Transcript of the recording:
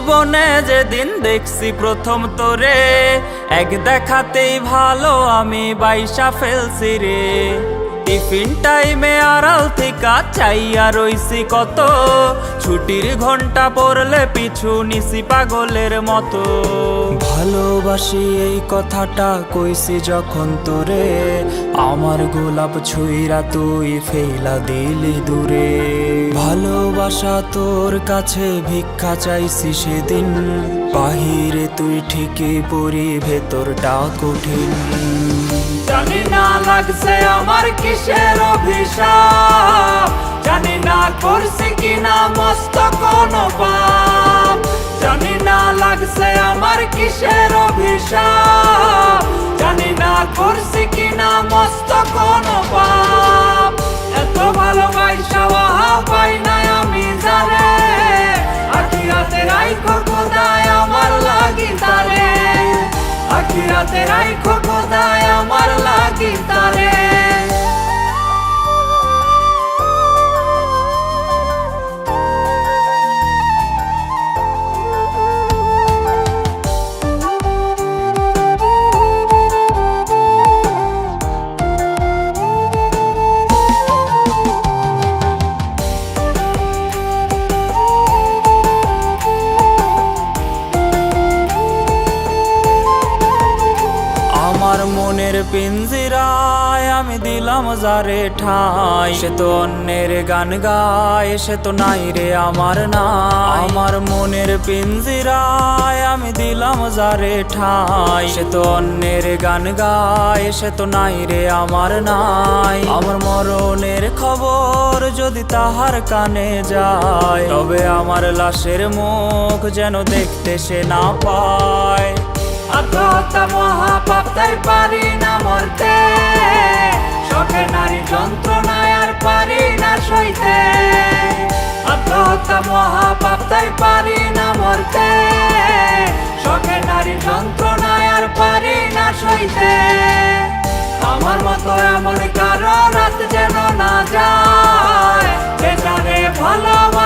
জীবনে যেদিন দেখছি প্রথম তোরে, এক দেখাতেই ভালো আমি বাইসা ফেলছি রে। টিফিন টাইমে আড়াল থেকে চাইয়া রইছি কত ছুটির ঘণ্টা পড়লে পিছু নিছি পাগলের মতো। ভালোবাসি এই কথাটা কইছি যখন তোরে। আমার গোলাপ ছুঁইরা তুই ফেলা দিলি দূরে। ভালোবাসা তোর কাছে ভিক্ষা চাইছি সেদিন। বাহিরে তুই ঠিকই পরি ভেতরটা কঠিন। জানি না লাগছে আমার কিসের অভিশাপ। জানি না করছি কিনা মস্ত কোনো পাপ। জানি না লাগছে আমার কিসের অভিশাপ। জানি না করছি কিনা মস্ত কোনো পাপ। এত ভালোবাসা পাই না আমি জানে আখিরাতে রাইখো খোদায় আমার লাগি তারে। আখিরাতে রাইখো খোদায় আমার লাগি তারে। আমার মনের পিঞ্জিরায় আমি দিলাম যারে ঠাই। সে তো অন্যের গান গায়, সে তো নাই রে আমার না আমার মনের পিঞ্জিরায় আমি দিলাম যারে ঠাই। সে তো অন্যের গান গায়, সে তো নাই রে আমার নাই। আমার মরণের খবর যদি তাহার কানে যায়, তবে আমার লাশের মুখ যেন দেখতে সে না পায়। আত্মহত্যা মহাপাপ, তাই পারি না মরতে। শখের নারী যন্ত্রণায় আর পারি না সইতে। আত্মহত্যা মহাপাপ, তাই পারি না মরতে। শখের নারী যন্ত্রণায় আর পারি না সইতে। আমার মতো এমন কারও রাত যেন না যায় সেটা রে ভালোবাসা